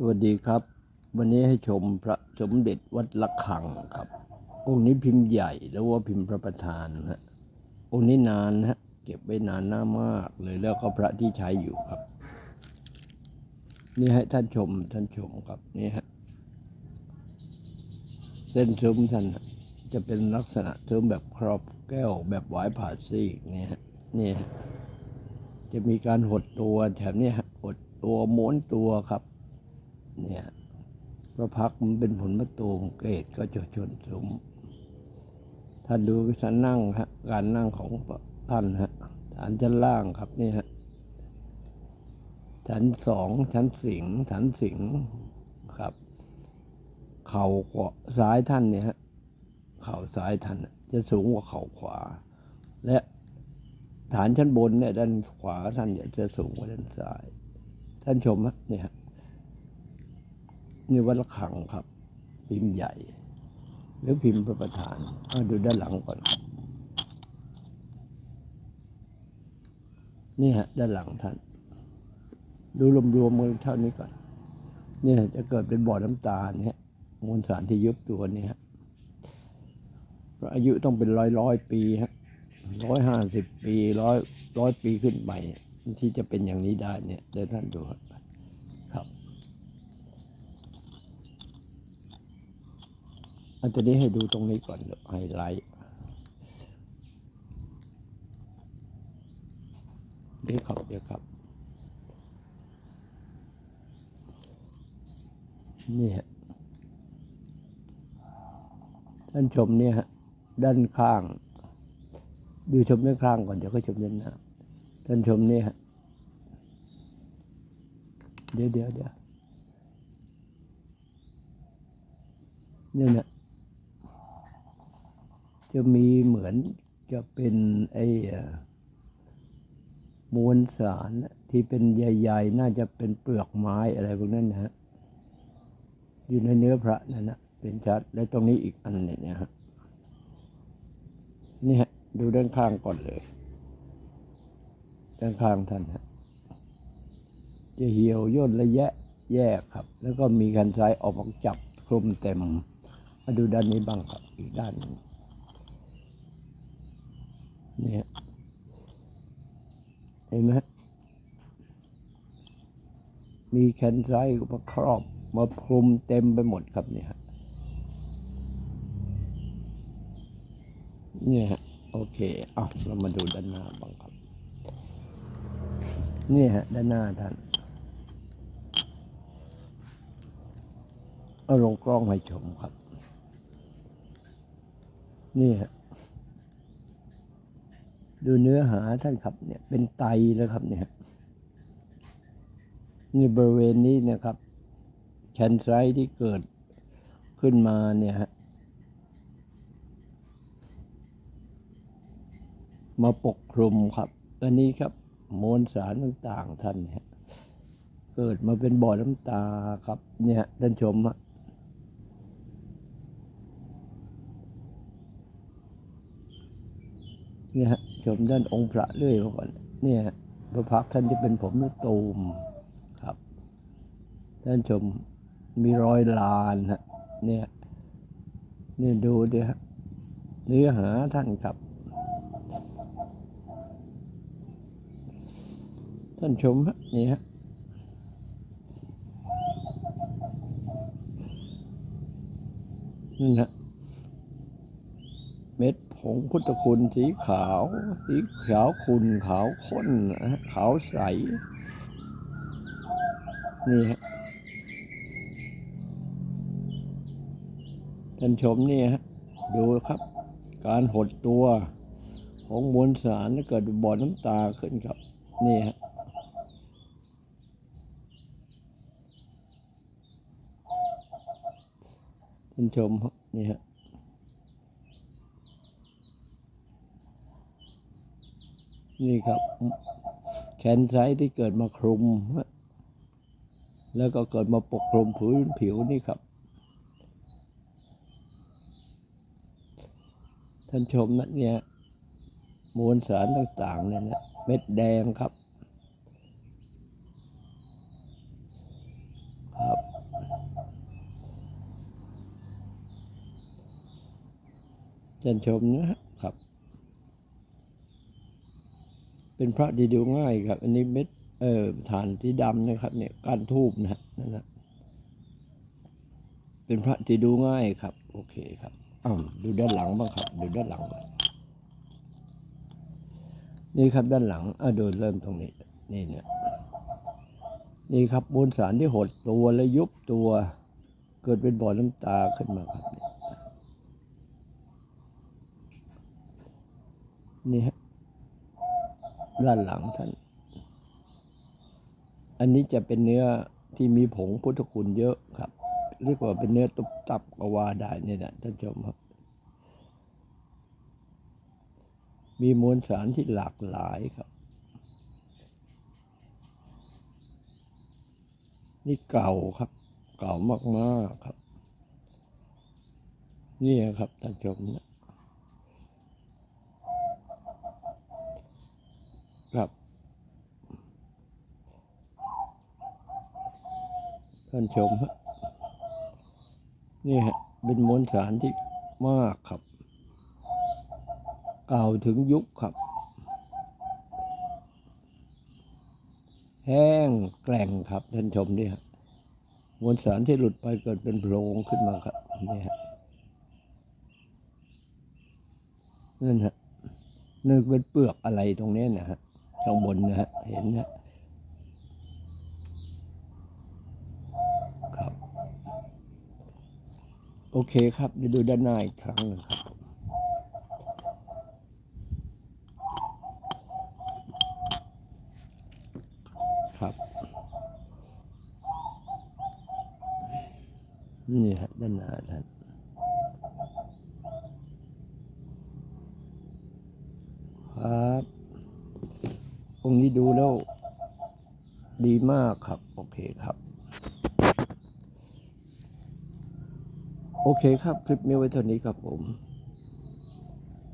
สวัสดีครับ วันนี้ให้ชมพระสมเด็จวัดละคังครับองค์นี้พิมพ์ใหญ่แล้วว่าพิมพ์พระประธานฮะองค์นี้นานฮะเก็บไว้นานหน้ามากเลยแล้วก็พระที่ใช้อยู่ครับ นี่ให้ท่านชมท่านชมครับนี่ฮะเส้นซุ้มท่านจะเป็นลักษณะซุ้มแบบครอบแก้วแบบหวายผ่าซีกนี่ฮะนี่ฮะจะมีการหดตัวแถมนี้ฮะหดตัวม้วนตัวครับ เนี่ยพระพักมันเป็นผลมะตูมเกตก็จะชนสมท่านดูวิธีนั่งฮะการนั่งของท่านฮะฐานชั้นล่างครับนี่ฮะชั้นสองชั้นสิงฐานสิงครับ เข่าขวาซ้ายท่านเนี่ยฮะเข่าซ้ายท่านจะสูงกว่าเข่าขวา และฐานชั้นบนเนี่ยด้านขวาท่านจะสูงกว่าด้านซ้าย ท่านชมฮะเนี่ยฮะ นี่วัดละคังครับ พิมพ์ใหญ่ หรือพิมพ์พระประธานเอาดูด้านหลังก่อนครับนี่ฮะด้านหลังท่าน ดูรวมๆกันเท่านี้ก่อนเนี่ยจะเกิดเป็นบ่อน้ำตาลเนี่ยมวลสารที่ยุบตัวเนี่ยฮะอายุต้องเป็นร้อยร้อยปีฮะร้อยห้าสิบปีร้อยร้อยปีขึ้นไปที่จะเป็นอย่างนี้ได้เนี่ยเดี๋ยวท่านดูครับ อันตนี้ให้ดูตรงนี้ก่อนไฮไลท์เดี๋ยวครับเดี๋ยวครับ นี่ฮะท่านชมเนี่ยฮะด้านข้าง ดูชมด้านข้างก่อนเดี๋ยวก็ชมด้านหน้าท่านชมเนี่ยฮะเดี๋ยวเดี๋ยวเดี๋ยวเนี่ยนะ จะมีเหมือนจะเป็นไอ้มวลสารที่เป็นใหญ่ๆ น่าจะเป็นเปลือกไม้อะไรพวกนั้นนะฮะ อยู่ในเนื้อพระนั่นนะเป็นชัด และตรงนี้อีกอันหนึ่งเนี่ยฮะนี่ฮะ ดูด้านข้างก่อนเลย ด้านข้างท่านฮะ จะเหี่ยวย่นและแยะแยกครับ แล้วก็มีกันซ้ายออกมาจับคลุมเต็ม มาดูด้านนี้บ้างครับ อีกด้านนึง เนี่ยเห็นไหมมีแคนไซต์มาครอบมาคลุมเต็มไปหมดครับเนี่ยเนี่ยฮะโอเคเอาเรามาดูด้านหน้าบ้างครับนี่ฮะด้านหน้าท่านเอาลงกล้องให้ชมครับ นี่ฮะ ดูเนื้อหาท่านครับเนี่ยเป็นไตแล้วครับเนี่ยนี่บริเวณนี้นะครับ แคนไซที่เกิดขึ้นมาเนี่ยฮะมาปกคลุมครับ อันนี้ครับมวลสารต่างๆท่านเนี่ยเกิดมาเป็นบ่อน้ำตาครับ เนี่ยท่านชมฮะเนี่ยฮะชมด้านองค์พระเรื่อยมาก่อนเนี่ยพระพักท่านจะเป็นผมลูกตูมครับ ท่านชมมีรอยลานฮะเนี่ยเนี่ยดูดิฮะเนื้อหาท่านครับ ท่านชมฮะนี่ฮะนั่นฮะเม็ด ผงพุทธคุณสีขาว สีขาวขุ่นขาวข้นขาวใส นี่ฮะท่านชมนี่ฮะดูครับ การหดตัวของมวลสารเกิดบ่อน้ำตาขึ้นครับ นี่ฮะท่านชมนี่ฮะ นี่ครับ แขนไซที่เกิดมาคลุม แล้วก็เกิดมาปกคลุมผืนผิวนี่ครับ ท่านชมนั่นเนี่ยมวลสารต่างๆเนี่ยนะเม็ดแดงครับครับท่านชมนะ เป็นพระที่ดูง่ายครับ อันนี้เม็ดเอ่อฐานที่ดำนะครับ เนี่ยก้านทูบนะนั่นนะเป็นพระที่ดูง่ายครับ โอเคครับอ้าวดูด้านหลังบ้างครับ ดูด้านหลังนี่ครับด้านหลังอะดูเริ่มตรงนี้ นี่เนี่ยนี่ครับมวลสารที่หดตัวและยุบตัว เกิดเป็นบ่อน้ำตาขึ้นมาครับ นี่ฮะ ด้านหลังท่าน อันนี้จะเป็นเนื้อที่มีผงพุทธคุณเยอะครับ เรียกว่าเป็นเนื้อตุบตับกวาได้เนี่ยนะท่านชมครับ มีมวลสารที่หลากหลายครับ นี่เก่าครับ เก่ามากๆครับ นี่ครับท่านชมนะ ครับ ท่านชมฮะนี่ฮะเป็นมวลสารที่มากครับเก่าถึงยุคครับ แห้งแกร่งครับ ท่านชมนี่ฮะมวลสารที่หลุดไปเกิดเป็นโพรงขึ้นมาครับนี่ฮะนั่นฮะนึกเป็นเปลือกอะไรตรงนี้นะฮะ ข้างบนนะฮะเห็นนะครับ โอเคครับเดี๋ยวดูด้านหน้าอีกครั้งหนึงครับครับ นี่ฮะด้านหน้าท่านครับ องค์นี้ดูแล้ว ดีมากครับ โอเคครับ โอเคครับ คลิปนี้ไว้เท่านี้ครับผม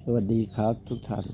สวัสดีครับทุกท่าน